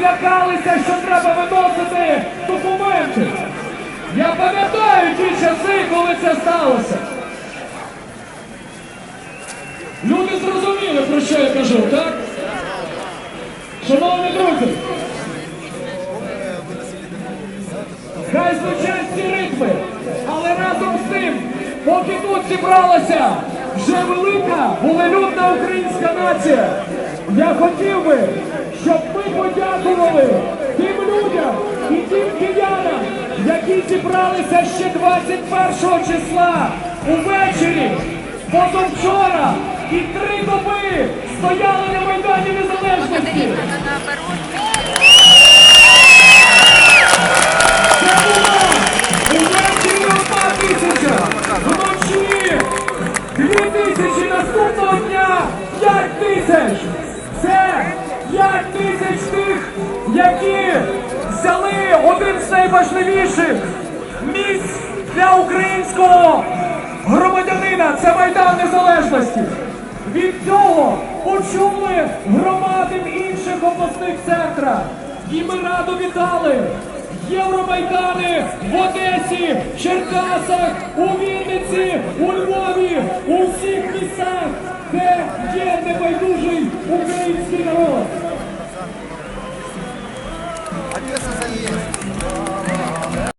злякалися, що треба виносити документи. Я пам'ятаю ті часи, коли це сталося. Люди зрозуміли, про що я кажу, так? Шановні друзі, хай звучать ці ритми, але разом з тим, поки тут зібралася вже велика волелюдна українська нація, я хотів би, щоб ми подякували тим людям і тим киянам, які зібралися ще 21 числа увечері, позавчора і три доби стояли на Майдані Незалежності. 5 тисяч тих, які взяли один з найважливіших місць для українського громадянина. Це Майдан Незалежності. Від цього почули громади в інших обласних центрах. І ми радо вітали Євромайдани в Одесі, Черкасах, у Вінниці, у Львові, у всіх містах. crianças aí.